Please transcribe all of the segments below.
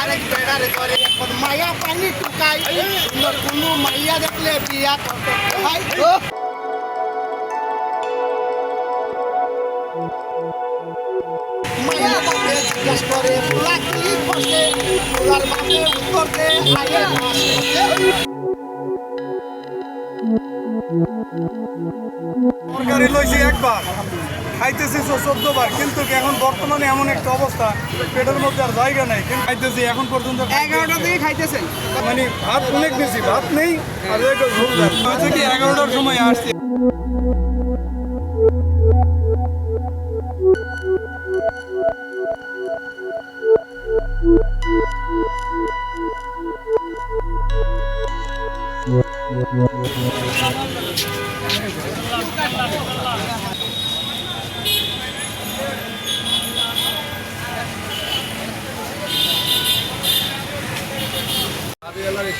আরেক বেড়ার ঘরে এখন মায়া পানি টুকাই। সুন্দর কোনো মাইয়া দেখলে বিয়া করতে মায়া বাপে জিজ্ঞাসা করে পোলা কি বসে পোলার বাপে উত্তর দে, আয়ে মাসে তরকারি লইছি একবার। খাইতেছি চোদ্দ বার কিন্তু এখন বর্তমানে এমন একটা অবস্থা পেটের মধ্যে আর জায়গা নাই কিন্তু খাইতেছি এখন পর্যন্ত এগারোটা থেকে খাইতেছেন? মানে ভাত অনেক বেশি ভাত নেই আর ঝোল দেন। হয়েছে কি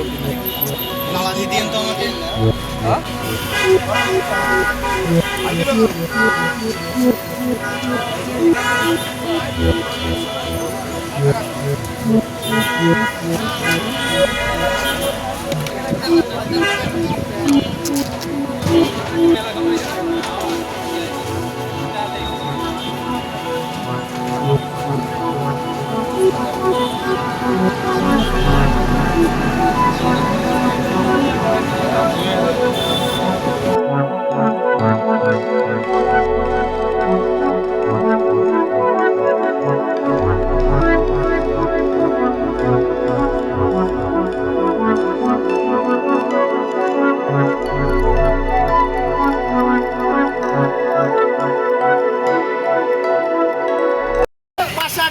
jalur malah didiin dia Hah? Anjir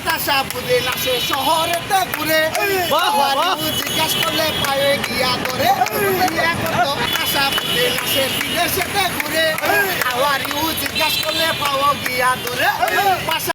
টাসা বুঝে নাচে শহরেতে ঘুরে। জিজ্ঞাস করলে পায়ে গিয়া করে গিয়া করতো আশা বুঝে নাচে বিদেশেতে ঘুরে। আওয়ার ইউ জিজ্ঞাসা করলে পাও গিয়া পাশা